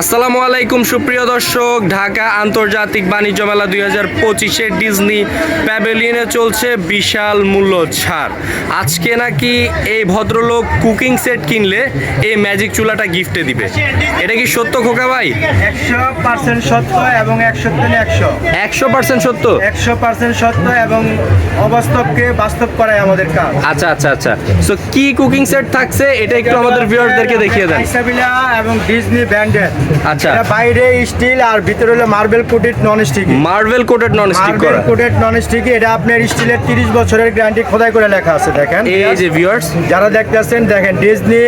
আসসালামু আলাইকুম সুপ্রিয় দর্শক। ঢাকা আন্তর্জাতিক বাণিজ্য মেলা দুই হাজার পঁচিশে ডিজনি প্যাভিলিয়নে চলছে বিশাল মূল্য ছাড়। আজকে নাকি এই ভদ্রলোক কুকিং সেট কিনলে এই ম্যাজিক চুলাটা গিফটে দিবে। এটা কি সত্য খোকা ভাই? একশো পার্সেন্ট সত্য এবং একশো একশো। একশো পার্সেন্ট সত্য? একশো পার্সেন্ট সত্য এবং অবাস্তবকে বাস্তব করায় আমাদের কাজ। আচ্ছা আচ্ছা আচ্ছা। সো কি কুকিং সেট থাকছে? এটা একটু আমাদের ভিউয়ারদেরকে দেখিয়ে দেন। এবং ডিজনি ব্র্যান্ডের আচ্ছা। এটা বাইরে স্টিল আর ভিতরে হলো marble coated non sticky marble coated non stick marble করা। কোটেড নন স্টিকি এটা আপনার স্টিলের 30 বছরের গ্যারান্টি খোদাই করে লেখা আছে দেখেন। এই যে ভিউয়ার্স যারা দেখতেছেন দেখেন Disney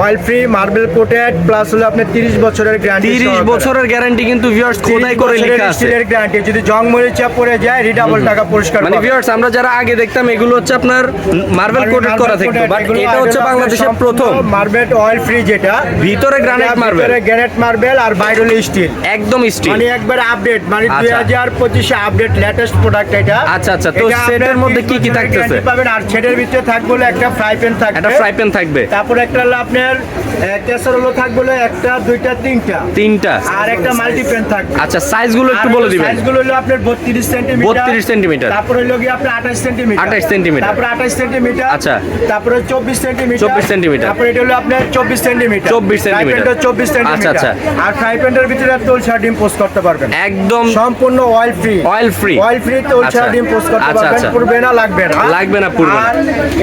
oil free marble coated plus হলো আপনার 30 বছরের গ্যারান্টি তিরিশ বছরের গ্যারান্টি কিন্তু ভিউয়ার্স খোদাই করে লেখা আছে। স্টিলের গ্যারান্টি যদি জং মরিচা পড়ে যায় রিডাবল টাকা পরিষ্কার মানে ভিউয়ার্স আমরা যারা আগে দেখতাম এগুলো হচ্ছে আপনার মার্বেল কোটেড করা থাকতো বাট এটা হচ্ছে বাংলাদেশের প্রথম। মার্বেল অয়েল ফ্রি যেটা। ভিতরে গ্রানাইট মার্বেল গ্রানাইট মার্বেল আর বাইরে হলো স্টিল একদম স্টিল মানে একবার আপডেট মানে আচ্ছা। দুই হাজার পঁচিশে আপডেট লেটেস্ট প্রোডাক্ট এটা আচ্ছা, আচ্ছা, তো সেটের মধ্যে কি কি 30 থাকতেছে? পাবেন আর সেটের ভিতরে থাকবে একটা ফ্রাই প্যান থাকবে একটা ফ্রাই প্যান থাকবে তারপর একটা হলো আপনার কেসার হলো থাকবে একটা দুইটা তিনটা তিনটা আর একটা মাল্টি প্যান থাকবে আচ্ছা সাইজগুলো একটু বলে দিবেন সাইজগুলো হলো আপনার 32 সেন্টিমিটার 32 সেন্টিমিটার। তারপর হলো কি আপনার 28 সেন্টিমিটার 28 সেন্টিমিটার। তারপর 28 সেন্টিমিটার আচ্ছা। তারপরে 24 সেন্টিমিটার 24 সেন্টিমিটার। তারপর এটা হলো আপনার 24 সেন্টিমিটার 24 সেন্টিমিটার। ফ্রাই প্যানটা 24 সেন্টিমিটার আচ্ছা, আচ্ছা। আর ফ্রাই প্যানটার ভিতরে তোল ছাড়া ডিম পোস্ট করতে পারবেন। একদম সম্পূর্ণ oil free oil free oil free তোল। ছাড়া ডিম পোস্ট করতে আচ্ছা, পারবেন। আচ্ছা। পুরবে না লাগবে না। লাগবে না, পুড়বে না।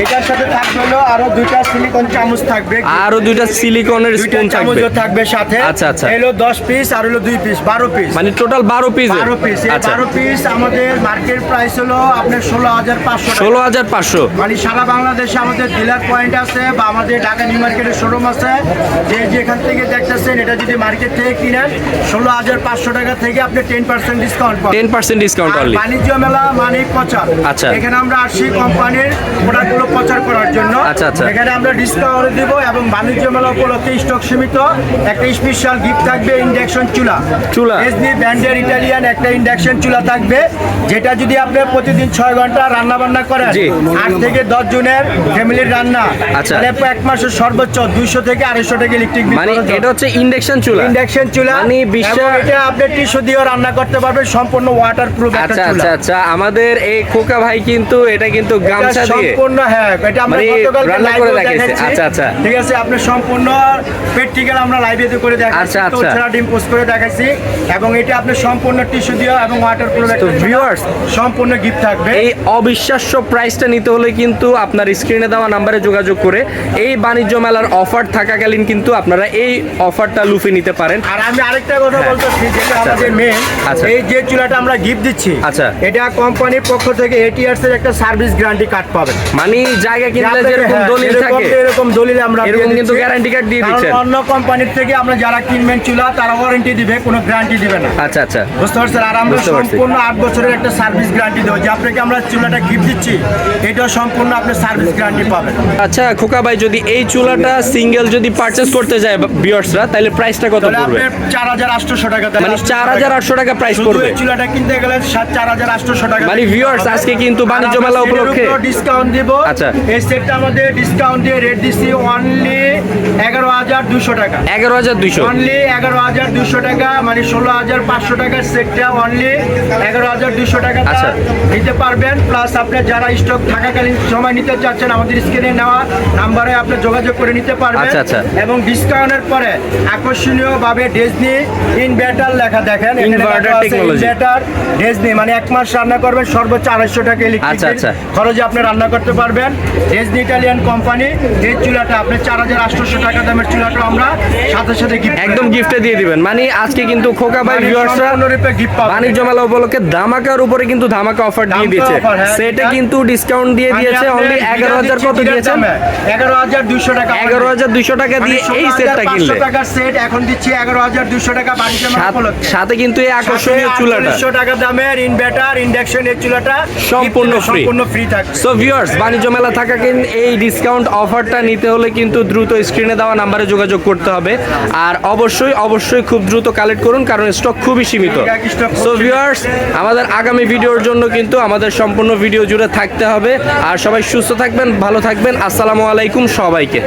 এটার সাথে থাকবে আরও দুইটা সিলিকন চামচ থাকবে। আরও দুইটা সিলিকনের স্পুন থাকবে। চামচও থাকবে সাথে। আচ্ছা, আচ্ছা। এলো 10 পিস আর হলো 2 পিস 12 পিস মানে টোটাল বারো পিস বারো পিস এই আচ্ছা। বারো পিস আমাদের মার্কেট প্রাইস হলো আপনার ষোলো হাজার পাঁচশো ষোলো হাজার পাঁচশো। মানে সারা বাংলাদেশে আমাদের ডিলার পয়েন্ট আছে বা আমাদের ঢাকা নিউ মার্কেটের শোরুম আছে। যে যেখান থেকে দেখতেছেন এটা যদি মার্কেট থেকে কিনেন ষোলো হাজার পাঁচশো টাকা থেকে আপনি টেন পার্সেন্ট ডিসকাউন্ট পাবেন। টেন পার্সেন্ট ডিসকাউন্ট বাণিজ্য মেলা মানে প্রচার। আচ্ছা। এখানে আমরা আসছি কোম্পানির প্রোডাক্টগুলো প্রচার করা আচ্ছা, আচ্ছা। এখানে আমরা ডিসকাউন্ট দিব এবং বাণিজ্য মেলা উপলক্ষে স্টক সীমিত। একটা স্পেশাল গিফট থাকবে ইন্ডাকশন চুলা। চুলা। ব্র্যান্ডের ইটালিয়ান একটা ইন্ডাকশন চুলা থাকবে যেটা যদি আপনি প্রতিদিন ছয় ঘণ্টা রান্না বান্না করেন আট থেকে দশ জনের ফ্যামিলির রান্না আচ্ছা। এক মাসের সর্বোচ্চ দুইশো থেকে আড়াইশো টাকা ইলেকট্রিক মানে এটা হচ্ছে ইন্ডাকশন চুলা। ইন্ডাকশন চুলা মানে বিশ্ব- এবং এটা আপনি টিস্যু দিয়েও রান্না করতে পারবেন সম্পূর্ণ ওয়াটার প্রুফ একটা আচ্ছা চুলা। আচ্ছা আচ্ছা। আমাদের এই খোকা ভাই কিন্তু এটা কিন্তু গামছা দিয়ে সম্পূর্ণ হ্যাঁ এটা আমরা গতকালকে লাইভে দেখাচ্ছি আচ্ছা, আচ্ছা। ঠিক আছে আপনি সম্পূর্ণ প্র্যাকটিক্যাল আমরা লাইভে করে দেখাচ্ছি আচ্ছা, তো। ছাড়া ডিম পোস্ট করে দেখাচ্ছি এবং এটা আপনি সম্পূর্ণ টিস্যু দিয়ে এবং ওয়াটার প্রুফ সম্পূর্ণ গিফট থাকবে এই অবিশ্বাস্য প্রাইসটা নিতে হলে কিন্তু আপনার স্ক্রিনে দেওয়া নাম্বারে যোগাযোগ করে এই বাণিজ্য মেলার অফার থাকাকালীন কিন্তু আপনারা এই অফারটা লুফে নিতে পারেন আর আমি আরেকটা কথা হ্যাঁ। বলতেছি যেটা আমাদের মেন। এই যে চুলাটা আমরা গিফট দিচ্ছি আচ্ছা। এটা কোম্পানির পক্ষ থেকে ইয়ার্স এর একটা সার্ভিস গ্যারান্টি কার্ড পাবেন মানে জায়গা কিনলে যেরকম হ্যাঁ, দলিল থাকে। এরকম দলিল আমরা এরকম কিন্তু guarantee card দিয়ে দিচ্ছেন। অন্য কোম্পানির থেকে আমরা যারা কিনবেন চুলা তারা ওয়ারেন্টি দিবে কোনো গ্যারান্টি দিবে না। আচ্ছা আচ্ছা। বুঝতে পারছেন? আর আমরা সম্পূর্ণ আট বছরের একটা সার্ভিস গ্যারান্টি দেবো। যে আপনাকে আমরা চুলাটা গিফট দিচ্ছি এটাও সম্পূর্ণ আপনি সার্ভিস গ্যারান্টি পাবেন। আচ্ছা খোকা ভাই যদি এই চুলাটা সিঙ্গেল যদি পারচেজ করতে যায় ভিউয়ার্সরা তাহলে প্রাইসটা কত পড়বে? আপনি চার হাজার আটশোশো টাকা মানে চার হাজার আটশো টাকা প্রাইস পড়বে। চুলাটা কিনতে গেলে সাত চার হাজার আটশোশো টাকা মানে viewers, আজকে কিন্তু বাণিজ্য মেলা উপলক্ষে- ডিসকাউন্ট দিব। আচ্ছা। এই সেটটা আমাদের ডিসকাউন্ট দিয়ে রেট দিচ্ছি অনলি এগারো হাজার দুশো টাকা এগারো হাজার দুইশো অনলি এগারো হাজার দুশো টাকা মানে ষোলো হাজার পাঁচশো টাকার সেটটা অনলি এগারো হাজার দুশো টাকা আচ্ছা। নিতে পারবেন প্লাস আপনার যারা স্টক থাকাকালীন সময় নিতে চাচ্ছেন আমাদের স্ক্রিনে নেওয়া নাম্বারে আপনি যোগাযোগ করে নিতে পারবেন আচ্ছা, আচ্ছা। এবং ডিসকাউন্টের পরে আকর্ষণীয় ভাবে ডেজনি ইনভার্টার লেখা দেখেন Inverter technology। ইনভার্টার ডেজনি মানে এক মাস রান্না করবেন সর্বোচ্চ আড়াইশো টাকা আচ্ছা, ইলেকট্রিক আচ্ছা। খরচে আপনি রান্না করতে পারবেন ডেজনি ইটালিয়ান কোম্পানি এই চুলাটা আপনি চার হাজার আটশোশো টাকা দামের চুলাটা আমরা সাথে সাথে একদম গিফটে দিয়ে দিবেন। মানে আজকে কিন্তু খোকা ভাই ভিউয়ার্সরা। বাণিজ্য মেলা উপলক্ষে ধামাকার উপরে কিন্তু ধামাকা অফার দিয়ে দিয়েছে। হ্যাঁ, সেটা কিন্তু ডিসকাউন্ট দিয়ে মানে দিয়েছে অনলি এগারো হাজার কত দামে, এগারো হাজার দুইশো টাকা এগারো হাজার দুইশো টাকা মানে দিয়ে এই 16,500 সেটটা কিনলে। টাকার সেট এখন দিচ্ছি এগারো হাজার দুইশো টাকা বাণিজ্য মেলা উপলক্ষে। সাথে কিন্তু এই আকর্ষণীয় চুলাটা। আটচল্লিশশো টাকা দামের ইনভার্টার ইন্ডাকশন এই চুলাটা। সম্পূর্ণ free। সম্পূর্ণ ফ্রি থাকবে। সো ভিউয়ার্স বাণিজ্য মেলা থাকাকালীন এই ডিসকাউন্ট অফারটা নিতে হলে কিন্তু দ্রুত স্ক্রিনে দেওয়া নাম্বারে যোগাযোগ করতে হবে। আর অবশ্যই অবশ্যই খুব দ্রুত কালেক্ট করুন, কারণ স্টক খুবই সীমিত। সো ভিউয়ার্স আমাদের আগামী ভিডিওর জন্য কিন্তু আমাদের সম্পূর্ণ ভিডিও জুড়ে থাকতে হবে। আর সবাই সুস্থ থাকবেন, ভালো থাকবেন। আসসালামু আলাইকুম সবাইকে।